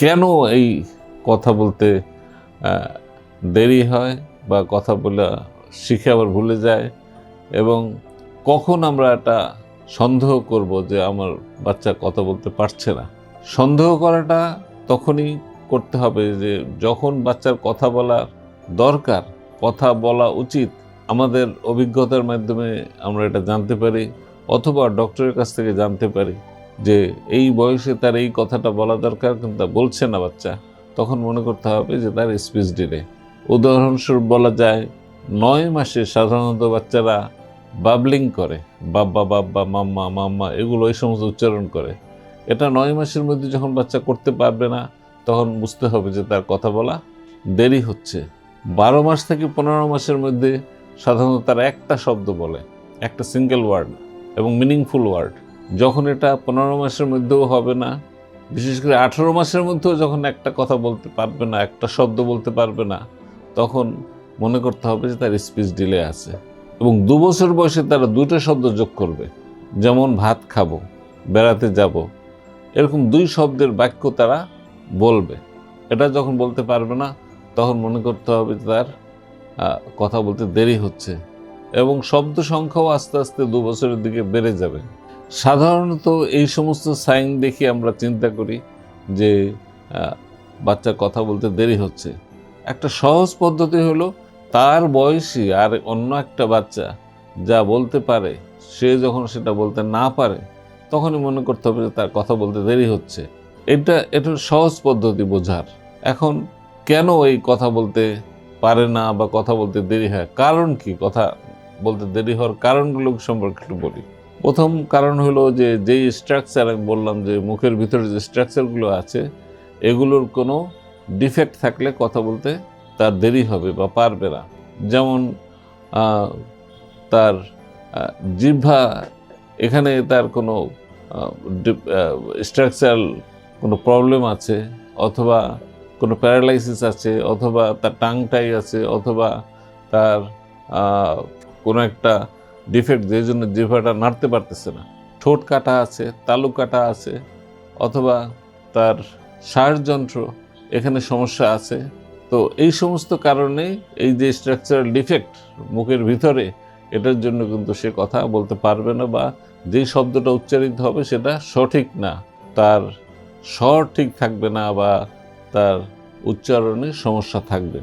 কেন এই কথা বলতে দেরি হয় বা কথা বলে শিখে আবার ভুলে যায়? এবং কখন আমরা এটা সন্দেহ করব যে আমার বাচ্চা কথা বলতে পারছে না? সন্দেহ করাটা তখনই করতে হবে যে যখন বাচ্চার কথা বলা দরকার, কথা বলা উচিত, আমাদের অভিজ্ঞতার মাধ্যমে আমরা এটা জানতে পারি অথবা ডক্টরের কাছ থেকে জানতে পারি। যে এই বয়সে তার এই কথাটা বলা দরকার, কিন্তু বলছে না বাচ্চা। তখন মনে করতে হবে যে তার স্পিচ ডিলে উদাহরণস্বরূপ বলা যায়, নয় মাসে সাধারণত বাচ্চারা বাবলিং করে, বাব্বা বাব্বা, মাম্মা মাম্মা, এগুলো এই সমস্ত উচ্চারণ করে। এটা নয় মাসের মধ্যে যখন বাচ্চা করতে পারবে না, তখন বুঝতে হবে যে তার কথা বলা দেরি হচ্ছে। বারো মাস থেকে পনেরো মাসের মধ্যে সাধারণত তারা একটা শব্দ বলে, একটা সিঙ্গেল ওয়ার্ড এবং মিনিংফুল ওয়ার্ড যখন এটা পনেরো মাসের মধ্যেও হবে না, বিশেষ করে আঠেরো মাসের মধ্যেও যখন একটা কথা বলতে পারবে না, একটা শব্দ বলতে পারবে না, তখন মনে করতে হবে যে তার স্পিচ ডিলে আছে। এবং দু বছর বয়সে তারা দুটো শব্দ যোগ করবে, যেমন ভাত খাব, বেড়াতে যাব, এরকম দুই শব্দের বাক্য তারা বলবে। এটা যখন বলতে পারবে না, তখন মনে করতে হবে যে তার কথা বলতে দেরি হচ্ছে, এবং শব্দ সংখ্যাও আস্তে আস্তে দু বছরের দিকে বেড়ে যাবে। সাধারণত এই সমস্ত সাইন দেখে আমরা চিন্তা করি যে বাচ্চা কথা বলতে দেরি হচ্ছে। একটা সহজ পদ্ধতি হলো তার বয়সী আর অন্য একটা বাচ্চা যা বলতে পারে, সে যখন সেটা বলতে না পারে, তখনই মনে করতে হবে যে তার কথা বলতে দেরি হচ্ছে। এটা এটা সহজ পদ্ধতি বোঝার। এখন কেন এই কথা বলতে পারে না বা কথা বলতে দেরি হয়? কারণ কি? কথা বলতে দেরি হওয়ার কারণগুলো সম্পর্কে একটু বলি। প্রথম কারণ হলো যে, যেই স্ট্রাকচার আমি বললাম যে, মুখের ভিতরে যে স্ট্রাকচারগুলো আছে, এগুলোর কোনো ডিফেক্ট থাকলে কথা বলতে তার দেরি হবে বা পারবে না। যেমন তার জিহ্বা, এখানে তার কোনো স্ট্রাকচারাল কোনো প্রবলেম আছে, অথবা কোনো প্যারালাইসিস আছে, অথবা তার টাংটাই আছে, অথবা তার কোনো একটা ডিফেক্ট যে জন্য জিহ্বাটা নাড়তে পারতেছে না। ঠোঁট কাটা আছে, তালু কাটা আছে, অথবা তার শ্বাসযন্ত্র এখানে সমস্যা আছে। তো এই সমস্ত কারণে এই যে স্ট্রাকচারাল ডিফেক্ট মুখের ভিতরে, এটার জন্য কিন্তু সে কথা বলতে পারবে না বা যেই শব্দটা উচ্চারিত হবে সেটা সঠিক না। তার স্বর ঠিক থাকবে না বা তার উচ্চারণে সমস্যা থাকবে।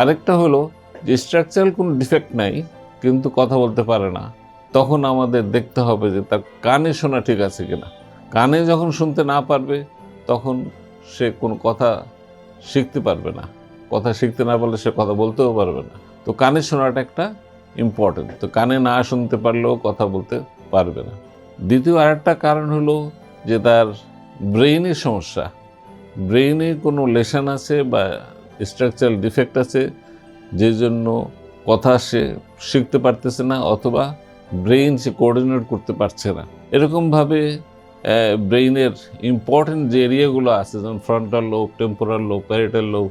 আরেকটা হলো যে স্ট্রাকচারাল কোনো ডিফেক্ট নাই কিন্তু কথা বলতে পারে না। তখন আমাদের দেখতে হবে যে তার কানে শোনা ঠিক আছে কিনা। কানে যখন শুনতে না পারবে, তখন সে কোনো কথা শিখতে পারবে না। কথা শিখতে না পারলে সে কথা বলতেও পারবে না। তো কানে শোনাটা একটা ইম্পর্টেন্ট তো কানে না শুনতে পারলেও কথা বলতে পারবে না। দ্বিতীয় আরেকটা কারণ হলো যে তার ব্রেইনের সমস্যা। ব্রেইনে কোনো লেশন আছে বা স্ট্রাকচারাল ডিফেক্ট আছে যে জন্য কথা সে শিখতে পারতেছে না অথবা ব্রেইন সে কোঅর্ডিনেট করতে পারছে না। এরকমভাবে ব্রেইনের ইম্পর্টেন্ট যে এরিয়াগুলো আছে, যেমন frontal lobe temporal lobe parietal lobe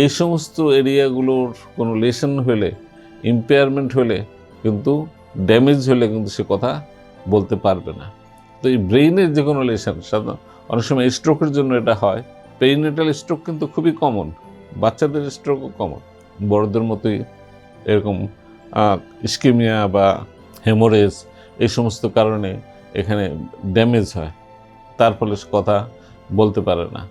এই সমস্ত এরিয়াগুলোর কোনো লেশন হলে ইম্পেয়ারমেন্ট হলে, কিন্তু ড্যামেজ হলে কিন্তু সে কথা বলতে পারবে না। তো এই ব্রেইনের যে কোনো লেশন সাধারণ অনেক সময় স্ট্রোকের জন্য এটা হয়। পেরিনেটাল স্ট্রোক কিন্তু খুবই কমন বাচ্চাদের স্ট্রোকও কমন বড়দের মতোই এরকম স্কিমিয়া বা হেমোরেজ এই সমস্ত কারণে এখানে ড্যামেজ হয়। তার ফলে কথা বলতে পারে না।